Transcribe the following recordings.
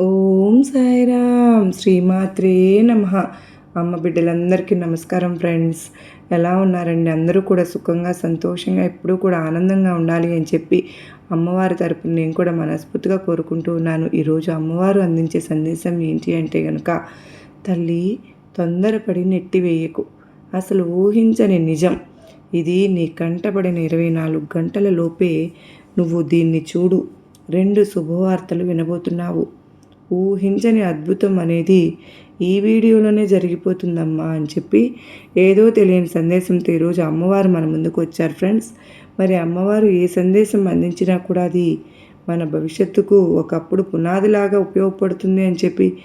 ఓం సాయిరామ్. శ్రీమాత్రే నమ. అమ్మ బిడ్డలందరికీ నమస్కారం ఫ్రెండ్స్. ఎలా ఉన్నారండి? అందరూ కూడా సుఖంగా సంతోషంగా ఎప్పుడూ కూడా ఆనందంగా ఉండాలి అని చెప్పి అమ్మవారి తరపున నేను కూడా మనస్ఫూర్తిగా కోరుకుంటూ ఉన్నాను. ఈరోజు అమ్మవారు అందించే సందేశం ఏంటి అంటే కనుక తల్లి తొందరపడి నెట్టి వేయకు. అసలు ఊహించని నిజం. ఇది నీ కంటపడిన ఇరవై నాలుగు గంటల లోపే నువ్వు దీన్ని చూడు. రెండు శుభవార్తలు వినబోతున్నావు. ఊహించని అద్భుతం అనేది ఈ వీడియోలోనే జరిగిపోతుందమ్మా అని చెప్పి ఏదో తెలియని సందేశంతో ఈరోజు అమ్మవారు మన ముందుకు వచ్చారు ఫ్రెండ్స్. మరి అమ్మవారు ఏ సందేశం అందించినా కూడా అది మన భవిష్యత్తుకు ఒకప్పుడు పునాదిలాగా ఉపయోగపడుతుంది అని చెప్పి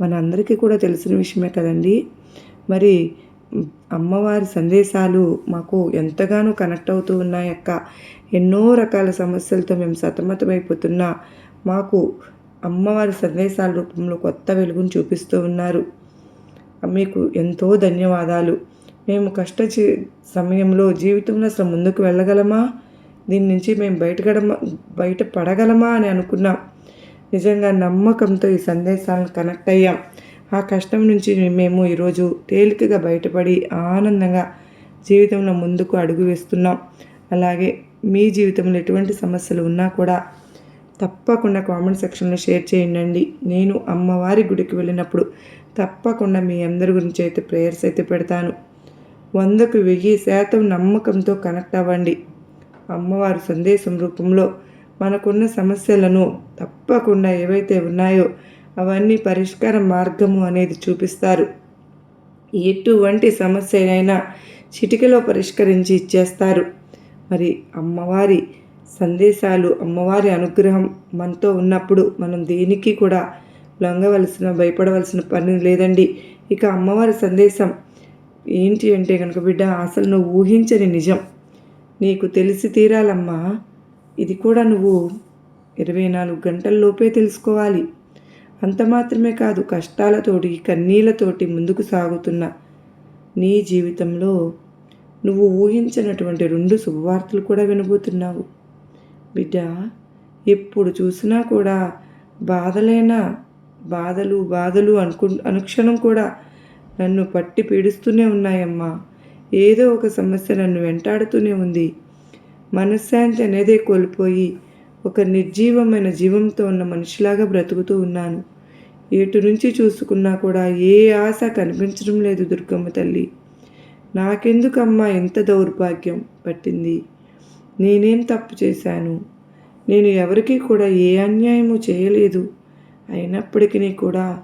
మన అందరికీ కూడా తెలిసిన విషయమే కదండి. మరి అమ్మవారి సందేశాలు మాకు ఎంతగానో కనెక్ట్ అవుతూ ఉన్నాయక్క ఎన్నో రకాల సమస్యలతో మేము సతమతమైపోతున్నా మాకు అమ్మవారి సందేశాల రూపంలో కొత్త వెలుగును చూపిస్తూ ఉన్నారు. మీకు ఎంతో ధన్యవాదాలు. మేము కష్ట సమయంలో జీవితంలో అసలు ముందుకు వెళ్ళగలమా? దీని నుంచి మేము బయటగడమా బయట పడగలమా అని అనుకున్నాం. నిజంగా నమ్మకంతో ఈ సందేశాలను కనెక్ట్ అయ్యాం. ఆ కష్టం నుంచి మేము ఈరోజు తేలికగా బయటపడి ఆనందంగా జీవితంలో ముందుకు అడుగు వేస్తున్నాం. అలాగే మీ జీవితంలో ఎటువంటి సమస్యలు ఉన్నా కూడా తప్పకుండా కామెంట్ సెక్షన్లో షేర్ చేయండి నేను అమ్మవారి గుడికి వెళ్ళినప్పుడు తప్పకుండా మీ అందరి గురించి అయితే ప్రేయర్స్ అయితే పెడతాను. వందకు వెయ్యి శాతం నమ్మకంతో కనెక్ట్ అవ్వండి. అమ్మవారి సందేశం రూపంలో మనకున్న సమస్యలను తప్పకుండా ఏవైతే ఉన్నాయో అవన్నీ పరిష్కార మార్గము అనేది చూపిస్తారు. ఎటువంటి సమస్యనైనా చిటికలో పరిష్కరించి ఇచ్చేస్తారు. మరి అమ్మవారి సందేశాలు అమ్మవారి అనుగ్రహం మనతో ఉన్నప్పుడు మనం దేనికి కూడా లొంగవలసిన భయపడవలసిన పని లేదండి. ఇక అమ్మవారి సందేశం ఏంటి అంటే కనుక బిడ్డ అసలు నువ్వు ఊహించని నిజం. నీకు తెలిసి తీరాలమ్మా. ఇది కూడా నువ్వు ఇరవై నాలుగు గంటల్లోపే తెలుసుకోవాలి. అంత మాత్రమే కాదు కష్టాలతోటి కన్నీళ్ళతోటి ముందుకు సాగుతున్న నీ జీవితంలో నువ్వు ఊహించినటువంటి రెండు శుభవార్తలు కూడా వినబోతున్నావు. బిడ్డ ఎప్పుడు చూసినా కూడా బాధలేనా? బాధలు బాధలు అనుకు అనుక్షణం కూడా నన్ను పట్టి పీడిస్తూనే ఉన్నాయమ్మా. ఏదో ఒక సమస్య నన్ను వెంటాడుతూనే ఉంది. మనశ్శాంతి అనేదే కోల్పోయి ఒక నిర్జీవమైన జీవంతో ఉన్న మనిషిలాగా బ్రతుకుతూ ఉన్నాను. ఎటు నుంచి చూసుకున్నా కూడా ఏ ఆశ కనిపించడం లేదు దుర్గమ్మ తల్లి. నాకెందుకమ్మా ఎంత దౌర్భాగ్యం? పట్టింది. నేనేం తప్పు చేశాను? నేను ఎవరికీ కూడా ఏ అన్యాయము చేయలేదు. అయినప్పటికీ కూడా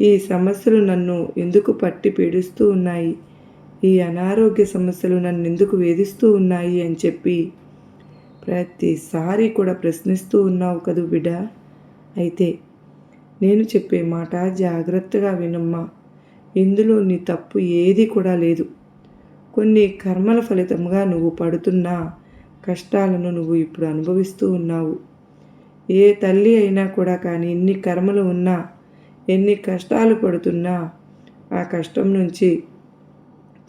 ఈ సమస్యలు నన్ను ఎందుకు పట్టి పీడిస్తూ ఉన్నాయి? ఈ అనారోగ్య సమస్యలు నన్ను ఎందుకు వేధిస్తూ ఉన్నాయి అని చెప్పి ప్రతిసారి కూడా ప్రశ్నిస్తూ ఉన్నావు కదూ బిడ్డ. అయితే నేను చెప్పే మాట జాగ్రత్తగా వినమ్మా. ఇందులో నీ తప్పు ఏది కూడా లేదు. కొన్ని కర్మల ఫలితంగా నువ్వు పడుతున్నా. కష్టాలను నువ్వు ఇప్పుడు అనుభవిస్తూ ఉన్నావు. ఏ తల్లి అయినా కూడా కానీ ఎన్ని కర్మలు ఉన్నా ఎన్ని కష్టాలు పడుతున్నా ఆ కష్టం నుంచి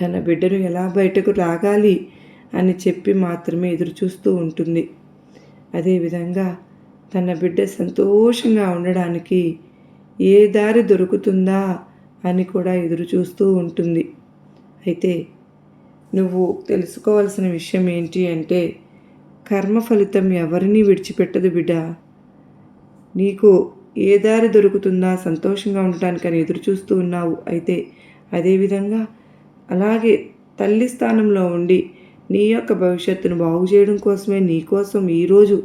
తన బిడ్డను ఎలా బయటకు లాగాలి అని చెప్పి మాత్రమే ఎదురు చూస్తూ ఉంటుంది అదేవిధంగా తన బిడ్డ సంతోషంగా ఉండడానికి ఏ దారి దొరుకుతుందా అని కూడా ఎదురు చూస్తూ ఉంటుంది. అయితే నువ్వు తెలుసుకోవాల్సిన విషయం ఏంటి అంటే కర్మ ఫలితం ఎవరిని విడిచిపెట్టదు బిడ్డ. నీకు ఏ దారి దొరుకుతుందా? సంతోషంగా ఉండటానికని ఎదురు చూస్తూ ఉన్నావు. అయితే అదేవిధంగా అలాగే తల్లి స్థానంలో ఉండి నీ యొక్క భవిష్యత్తును బాగు చేయడం కోసమే నీకోసం ఈరోజు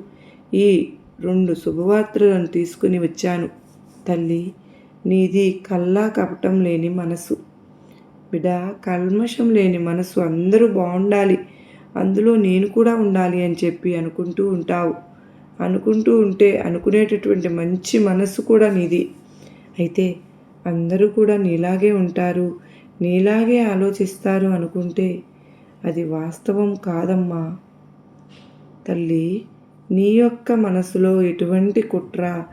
ఈ రెండు శుభవార్తలను తీసుకుని వచ్చాను. తల్లి నీది కల్లా కపటం లేని మనసు. బిడ్డ కల్మషం లేని మనసు. అందరూ బాగుండాలి. అందులో నేను కూడా ఉండాలి అని చెప్పి అనుకుంటూ ఉంటావు. అనుకుంటూ ఉంటే అనుకునేటటువంటి మంచి మనస్సు కూడా నీది. అయితే అందరూ కూడా నీలాగే ఉంటారు నీలాగే ఆలోచిస్తారు అనుకుంటే అది వాస్తవం కాదమ్మా. తల్లి నీ యొక్క మనసులో ఎటువంటి కుట్ర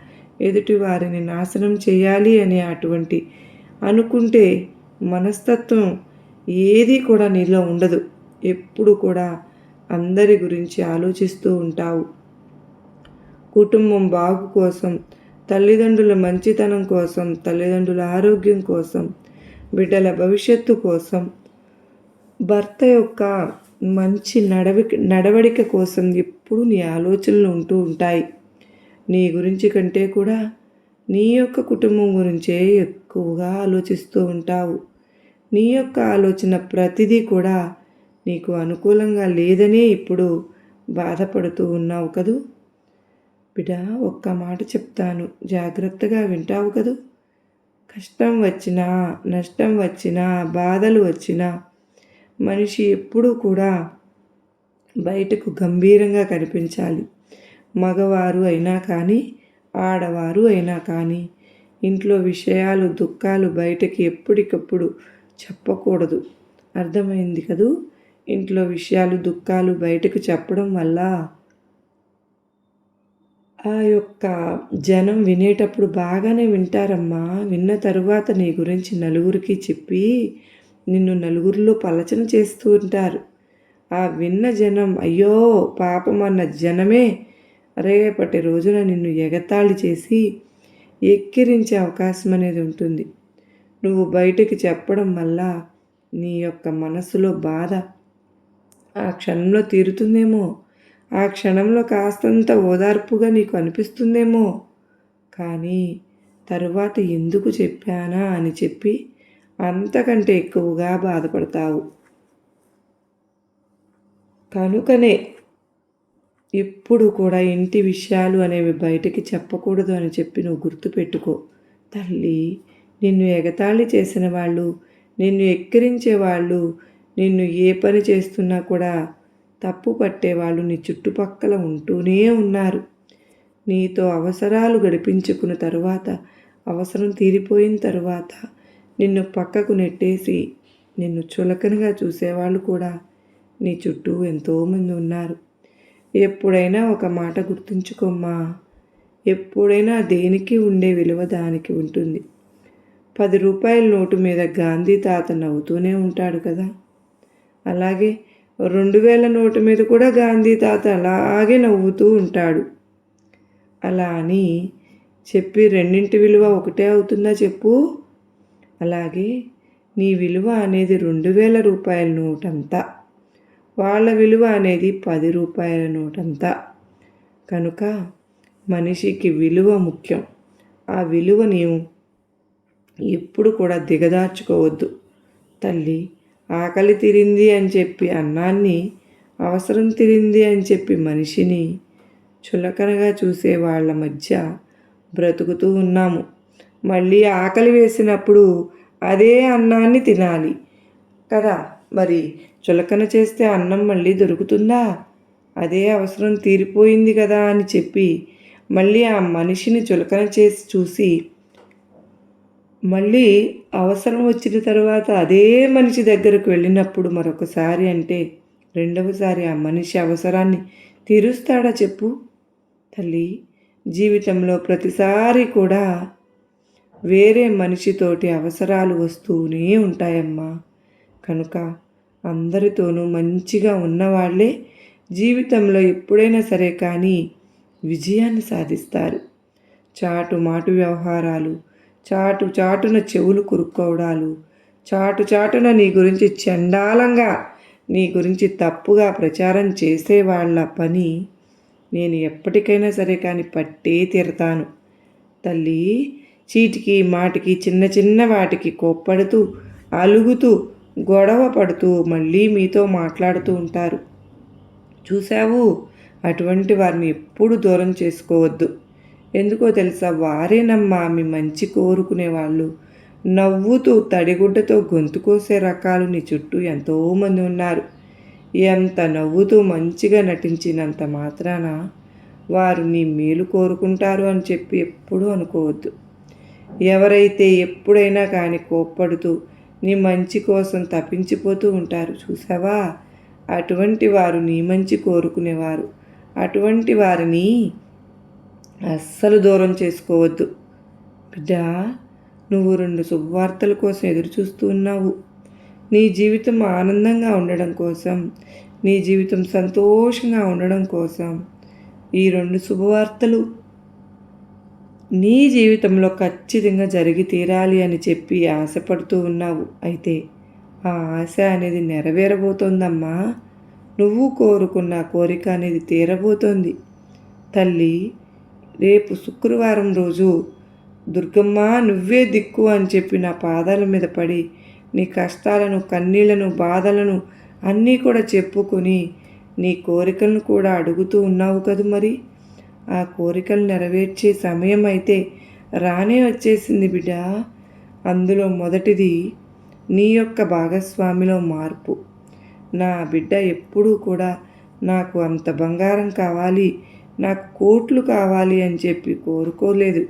ఎదుటి వారిని నాశనం చేయాలి అనే అటువంటి అనుకుంటే మనస్తత్వం ఏది కూడా నీలో ఉండదు. ఎప్పుడు కూడా అందరి గురించి ఆలోచిస్తూ ఉంటావు. కుటుంబం బాగు కోసం తల్లిదండ్రుల మంచితనం కోసం తల్లిదండ్రుల ఆరోగ్యం కోసం బిడ్డల భవిష్యత్తు కోసం భర్త యొక్క మంచి నడవిక నడవడిక కోసం ఎప్పుడు నీ ఆలోచనలు ఉంటూ ఉంటాయి. నీ గురించి కంటే కూడా నీ యొక్క కుటుంబం గురించే ఎక్కువగా ఆలోచిస్తూ ఉంటావు. నీ యొక్క ఆలోచన ప్రతిదీ కూడా నీకు అనుకూలంగా లేదనే ఇప్పుడు బాధపడుతూ ఉన్నావు కదూ? బిడా ఒక్క మాట చెప్తాను. జాగ్రత్తగా వింటావు కదూ? కష్టం వచ్చినా నష్టం వచ్చినా బాధలు వచ్చినా మనిషి ఎప్పుడూ కూడా బయటకు గంభీరంగా కనిపించాలి. మగవారు అయినా కానీ ఆడవారు అయినా కానీ ఇంట్లో విషయాలు దుఃఖాలు బయటకి ఎప్పటికప్పుడు చెప్పకూడదు. అర్థమైంది కదూ? ఇంట్లో విషయాలు దుఃఖాలు బయటకు చెప్పడం వల్ల ఆ యొక్క జనం వినేటప్పుడు బాగానే వింటారమ్మా. విన్న తరువాత నీ గురించి నలుగురికి చెప్పి నిన్ను నలుగురిలో పలచన చేస్తూ ఉంటారు. ఆ విన్న జనం అయ్యో పాపం అన్న జనమే రేపటి రోజున నిన్ను ఎగతాళి చేసి ఎక్కిరించే అవకాశం అనేది ఉంటుంది. నువ్వు బయటకు చెప్పడం వల్ల నీ యొక్క మనసులో బాధ ఆ క్షణంలో తీరుతుందేమో? ఆ క్షణంలో కాస్తంత ఓదార్పుగా నీకు అనిపిస్తుందేమో? కానీ తరువాత ఎందుకు చెప్పానా అని చెప్పి అంతకంటే ఎక్కువగా బాధపడతావు. కనుకనే ఎప్పుడు కూడా ఇంటి విషయాలు అనేవి బయటికి చెప్పకూడదు అని చెప్పి నువ్వు గుర్తుపెట్టుకో. తల్లి నిన్ను ఎగతాళి చేసిన వాళ్ళు నిన్ను ఎక్కిరించే వాళ్ళు నిన్ను ఏ పని చేస్తున్నా కూడా తప్పు పట్టేవాళ్ళు నీ చుట్టుపక్కల ఉంటూనే ఉన్నారు. నీతో అవసరాలు గడిపించుకున్న తరువాత అవసరం తీరిపోయిన తరువాత నిన్ను పక్కకు నెట్టేసి నిన్ను చులకనగా చూసేవాళ్ళు కూడా నీ చుట్టూ ఎంతోమంది ఉన్నారు. ఎప్పుడైనా ఒక మాట గుర్తుంచుకోమ్మా. ఎప్పుడైనా దేనికి ఉండే విలువ దానికి ఉంటుంది. పది రూపాయల నోటు మీద గాంధీ తాత నవ్వుతూనే ఉంటాడు కదా. అలాగే రెండు వేల నోటు మీద కూడా గాంధీ తాత అలాగే నవ్వుతూ ఉంటాడు. అలా అని చెప్పి రెండింటి విలువ ఒకటే అవుతుందా చెప్పు? అలాగే నీ విలువ అనేది రెండు వేల రూపాయల నోటంతా. వాళ్ళ విలువ అనేది పది రూపాయల నోటంతా. కనుక మనిషికి విలువ ముఖ్యం. ఆ విలువ నీవు ఎప్పుడు కూడా దిగదార్చుకోవద్దు. తల్లి ఆకలి తీరింది అని చెప్పి అన్నాన్ని అవసరం తీరింది అని చెప్పి మనిషిని చులకనగా చూసే వాళ్ళ మధ్య బ్రతుకుతూ ఉన్నాము. మళ్ళీ ఆకలి వేసినప్పుడు అదే అన్నాన్ని తినాలి. కదా? మరి చులకన చేస్తే అన్నం మళ్ళీ దొరుకుతుందా? అదే అవసరం తీరిపోయింది కదా అని చెప్పి మళ్ళీ ఆ మనిషిని చులకన చేసి చూసి మళ్ళీ అవసరం వచ్చిన తర్వాత అదే మనిషి దగ్గరకు వెళ్ళినప్పుడు మరొకసారి అంటే రెండవసారి ఆ మనిషి అవసరాన్ని తీరుస్తాడా చెప్పు? తల్లి జీవితంలో ప్రతిసారి కూడా వేరే మనిషితోటి అవసరాలు వస్తూనే ఉంటాయమ్మా. కనుక అందరితోనూ మంచిగా ఉన్నవాళ్ళే జీవితంలో ఎప్పుడైనా సరే కానీ విజయాన్ని సాధిస్తారు. చాటు మాటు వ్యవహారాలు చాటు చాటున చెవులు కురుక్కోవడాలు చాటు చాటున నీ గురించి చండాలంగా నీ గురించి తప్పుగా ప్రచారం చేసే వాళ్ళ పని నేను ఎప్పటికైనా సరే కానీ పట్టే తీరతాను. తల్లి చీటికి మాటికి చిన్న చిన్న వాటికి కోప్పడుతూ అలుగుతూ గొడవ పడుతూ మళ్ళీ మీతో మాట్లాడుతూ ఉంటారు. చూసావు అటువంటి వారిని ఎప్పుడు దూరం చేసుకోవద్దు. ఎందుకో తెలుసా? వారేనమ్మా మీ మంచి కోరుకునేవాళ్ళు. నవ్వుతూ తడిగుడ్డతో గొంతు కోసే రకాలు నీ చుట్టూ ఎంతోమంది ఉన్నారు. ఎంత నవ్వుతూ మంచిగా నటించినంత మాత్రాన వారు నీ మేలు కోరుకుంటారు అని చెప్పి ఎప్పుడూ అనుకోవద్దు. ఎవరైతే ఎప్పుడైనా కానీ కోప్పడుతూ నీ మంచి కోసం తప్పించిపోతూ ఉంటారు చూసావా? అటువంటి వారు నీ మంచి కోరుకునేవారు. అటువంటి వారిని అస్సలు దూరం చేసుకోవద్దు. బిడ్డ నువ్వు రెండు శుభవార్తల కోసం ఎదురుచూస్తూ ఉన్నావు. నీ జీవితం ఆనందంగా ఉండడం కోసం నీ జీవితం సంతోషంగా ఉండడం కోసం ఈ రెండు శుభవార్తలు నీ జీవితంలో ఖచ్చితంగా జరిగి తీరాలి అని చెప్పి ఆశపడుతూ ఉన్నావు. అయితే ఆ ఆశ అనేది నెరవేరబోతోందమ్మా. నువ్వు కోరుకున్న కోరిక అనేది తీరబోతోంది. తల్లి రేపు శుక్రవారం రోజు దుర్గమ్మ నువ్వే దిక్కు అని చెప్పి నా పాదాల మీద పడి నీ కష్టాలను కన్నీళ్ళను బాధలను అన్నీ కూడా చెప్పుకొని నీ కోరికలను కూడా అడుగుతూ ఉన్నావు కదా మరి. ఆ కోరికలు నెరవేర్చే సమయం అయితే రానే వచ్చేసింది బిడ్డ. అందులో మొదటిది నీ యొక్క భాగస్వామిలో మార్పు. నా బిడ్డ ఎప్పుడూ కూడా నాకు అంత బంగారం కావాలి నాకు కోట్లు కావాలి అని చెప్పి కోరుకోలేదు.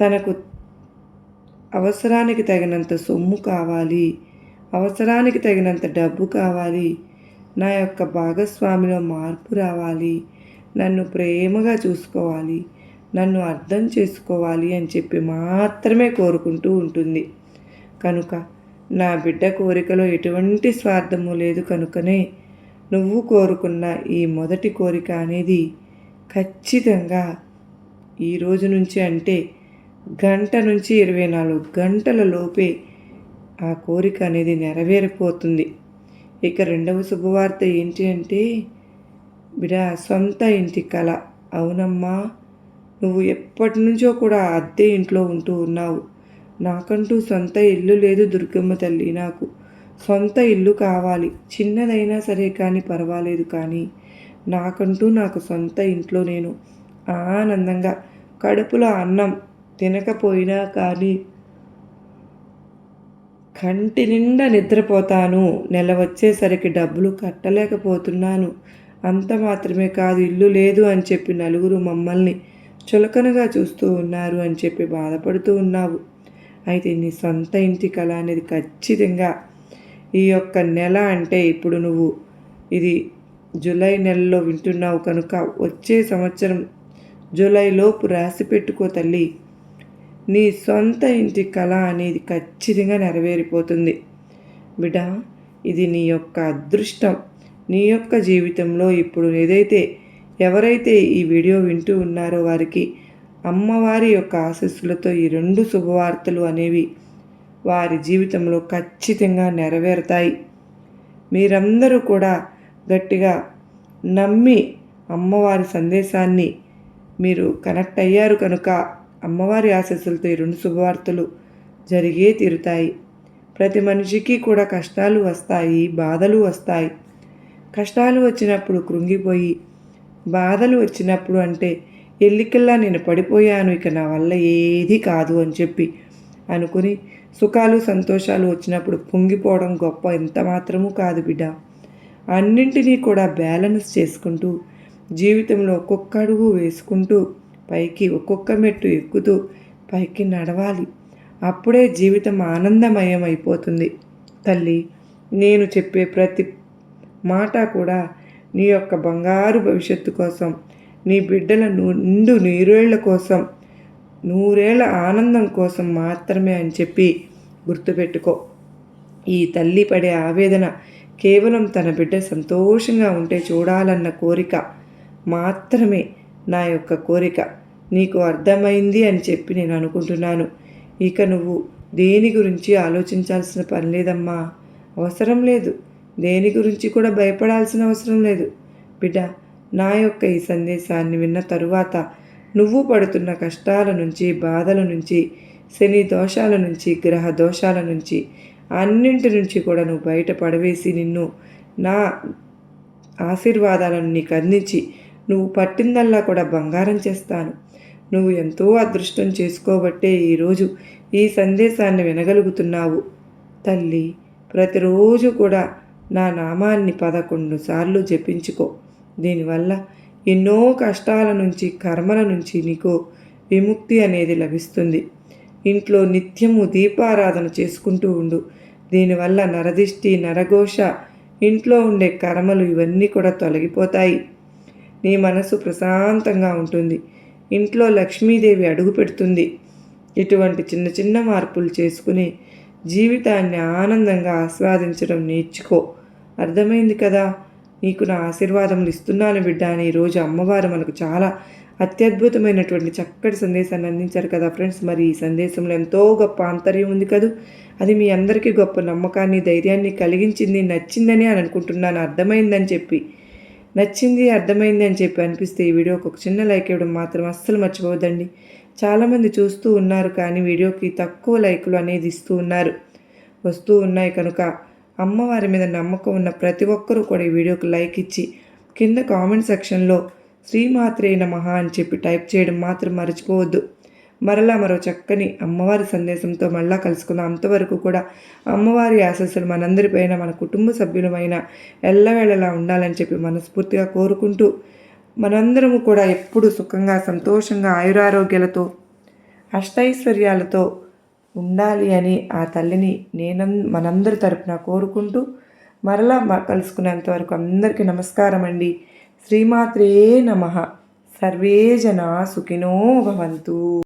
తనకు అవసరానికి తగినంత సొమ్ము కావాలి అవసరానికి తగినంత డబ్బు కావాలి నా యొక్క భాగస్వామిలో మార్పు రావాలి నన్ను ప్రేమగా చూసుకోవాలి నన్ను అర్థం చేసుకోవాలి అని చెప్పి మాత్రమే కోరుకుంటూ ఉంటుంది. కనుక నా బిడ్డ కోరికలో ఎటువంటి స్వార్థము లేదు కనుకనే నువ్వు కోరుకున్న ఈ మొదటి కోరిక అనేది ఖచ్చితంగా ఈ రోజు నుంచి అంటే గంట నుంచి ఇరవై నాలుగు గంటల లోపే ఆ కోరిక అనేది నెరవేరిపోతుంది. ఇక రెండవ శుభవార్త ఏంటి అంటే బిడ సొంత ఇంటి కళ అవునమ్మా నువ్వు ఎప్పటి నుంచో కూడా అద్దె ఇంట్లో ఉంటూ ఉన్నావు. నాకంటూ సొంత ఇల్లు లేదు దుర్గమ్మ తల్లి నాకు. సొంత ఇల్లు కావాలి. చిన్నదైనా సరే కానీ పర్వాలేదు కానీ నాకంటూ నాకు సొంత ఇంట్లో నేను ఆనందంగా కడుపులో అన్నం తినకపోయినా కానీ కంటి నిండా నిద్రపోతాను. నెల వచ్చేసరికి డబ్బులు కట్టలేకపోతున్నాను. అంత మాత్రమే కాదు ఇల్లు లేదు అని చెప్పి నలుగురు మమ్మల్ని చులకనగా చూస్తూ ఉన్నారు అని చెప్పి బాధపడుతూ ఉన్నావు. అయితే నీ సొంత ఇంటి కళ అనేది ఖచ్చితంగా ఈ యొక్క నెల అంటే ఇప్పుడు నువ్వు ఇది జూలై నెలలో వింటున్నావు కనుక వచ్చే సంవత్సరం జూలైలోపు రాసి పెట్టుకో తల్లి. నీ సొంత ఇంటి కళ అనేది ఖచ్చితంగా నెరవేరిపోతుంది. బిడ్డ ఇది నీ యొక్క అదృష్టం. నీ యొక్క జీవితంలో ఇప్పుడు ఏదైతే ఎవరైతే ఈ వీడియో వింటూ ఉన్నారో వారికి అమ్మవారి యొక్క ఆశస్సులతో ఈ రెండు శుభవార్తలు అనేవి వారి జీవితంలో ఖచ్చితంగా నెరవేరుతాయి. మీరందరూ కూడా గట్టిగా నమ్మి అమ్మవారి సందేశాన్ని మీరు కనెక్ట్ అయ్యారు కనుక అమ్మవారి ఆశస్సులతో ఈ రెండు శుభవార్తలు జరిగే తీరుతాయి. ప్రతి మనిషికి కూడా కష్టాలు వస్తాయి బాధలు వస్తాయి. కష్టాలు వచ్చినప్పుడు కృంగిపోయి బాధలు వచ్చినప్పుడు అంటే ఎల్లికల్లా నేను పడిపోయాను ఇక నా వల్ల ఏది కాదు అని చెప్పి అనుకుని సుఖాలు సంతోషాలు వచ్చినప్పుడు పొంగిపోవడం గొప్ప ఎంత మాత్రమూ కాదు బిడ్డ. అన్నింటినీ కూడా బ్యాలెన్స్ చేసుకుంటూ జీవితంలో ఒక్కొక్క అడుగు వేసుకుంటూ పైకి ఒక్కొక్క మెట్టు ఎక్కుతూ పైకి నడవాలి. అప్పుడే జీవితం ఆనందమయం అయిపోతుంది తల్లి నేను చెప్పే ప్రతి మాట కూడా నీ యొక్క బంగారు భవిష్యత్తు కోసం నీ బిడ్డల నిండు నీరేళ్ళ కోసం నూరేళ్ళ ఆనందం కోసం మాత్రమే అని చెప్పి గుర్తుపెట్టుకో. ఈ తల్లి పడే ఆవేదన కేవలం తన బిడ్డ సంతోషంగా ఉంటే చూడాలన్న కోరిక మాత్రమే నా యొక్క కోరిక. నీకు అర్థమైంది అని చెప్పి నేను అనుకుంటున్నాను. ఇక నువ్వు దేని గురించి ఆలోచించాల్సిన పని లేదమ్మా. అవసరం లేదు. దేని గురించి కూడా భయపడాల్సిన అవసరం లేదు. బిడ్డ నా యొక్క ఈ సందేశాన్ని విన్న తరువాత నువ్వు పడుతున్న కష్టాల నుంచి బాధల నుంచి శని దోషాల నుంచి గ్రహ దోషాల నుంచి అన్నింటి నుంచి కూడా నువ్వు బయట పడవేసి నిన్ను నా ఆశీర్వాదాలను నీకు అందించి నువ్వు పట్టిందల్లా కూడా బంగారం చేస్తాను. నువ్వు ఎంతో అదృష్టం చేసుకోబట్టే ఈరోజు ఈ సందేశాన్ని వినగలుగుతున్నావు. తల్లి ప్రతిరోజు కూడా నా నామాన్ని పదకొండు సార్లు జపించుకో. దీనివల్ల ఎన్నో కష్టాల నుంచి కర్మల నుంచి నీకు విముక్తి అనేది లభిస్తుంది. ఇంట్లో నిత్యము దీపారాధన చేసుకుంటూ ఉండు. దీనివల్ల నరదిష్టి నరఘోష ఇంట్లో ఉండే కర్మలు ఇవన్నీ కూడా తొలగిపోతాయి. నీ మనసు ప్రశాంతంగా ఉంటుంది. ఇంట్లో లక్ష్మీదేవి అడుగు పెడుతుంది. ఇటువంటి చిన్న చిన్న మార్పులు చేసుకుని జీవితాన్ని ఆనందంగా ఆస్వాదించడం నేర్చుకో. అర్థమైంది కదా? నీకు నా ఆశీర్వాదములు ఇస్తున్నాను బిడ్డ అని ఈరోజు అమ్మవారు మనకు చాలా అత్యద్భుతమైనటువంటి చక్కటి సందేశాన్ని అందించారు కదా ఫ్రెండ్స్. మరి ఈ సందేశంలో ఎంతో గొప్ప ఆంతర్యం ఉంది కదూ? అది మీ అందరికీ గొప్ప నమ్మకాన్ని ధైర్యాన్ని కలిగించింది నచ్చిందని అని అనుకుంటున్నాను. అర్థమైందని చెప్పి. నచ్చింది అర్థమైంది అని చెప్పి అనిపిస్తే ఈ వీడియోకి ఒక చిన్న లైక్ ఇవ్వడం మాత్రం అస్సలు మర్చిపోవద్దండి. చాలామంది చూస్తూ ఉన్నారు కానీ వీడియోకి తక్కువ లైకులు అనేది ఇస్తూ ఉన్నారు. వస్తూ ఉన్నాయి కనుక అమ్మవారి మీద నమ్మకం ఉన్న ప్రతి ఒక్కరూ కూడా ఈ వీడియోకి లైక్ ఇచ్చి కింద కామెంట్ సెక్షన్లో శ్రీమాత్రే నమ అని చెప్పి టైప్ చేయడం మాత్రం మర్చిపోవద్దు. మరలా మరో చక్కని అమ్మవారి సందేశంతో మళ్ళా కలుసుకుందాం. అంతవరకు కూడా అమ్మవారి ఆశస్సులు మనందరిపైన మన కుటుంబ సభ్యులమైన ఎల్లవేళలా ఉండాలని చెప్పి మనస్ఫూర్తిగా కోరుకుంటూ మనందరము కూడా ఎప్పుడు సుఖంగా సంతోషంగా ఆయురారోగ్యాలతో అష్టైశ్వర్యాలతో ఉండాలి అని ఆ తల్లిని నేను మనందరి తరపున కోరుకుంటూ మరలా కలుసుకునేంతవరకు కలుసుకునేంత వరకు అందరికీ నమస్కారం అండి శ్రీమాత్రే నమ. సర్వే జనా సుఖినో భవంతు.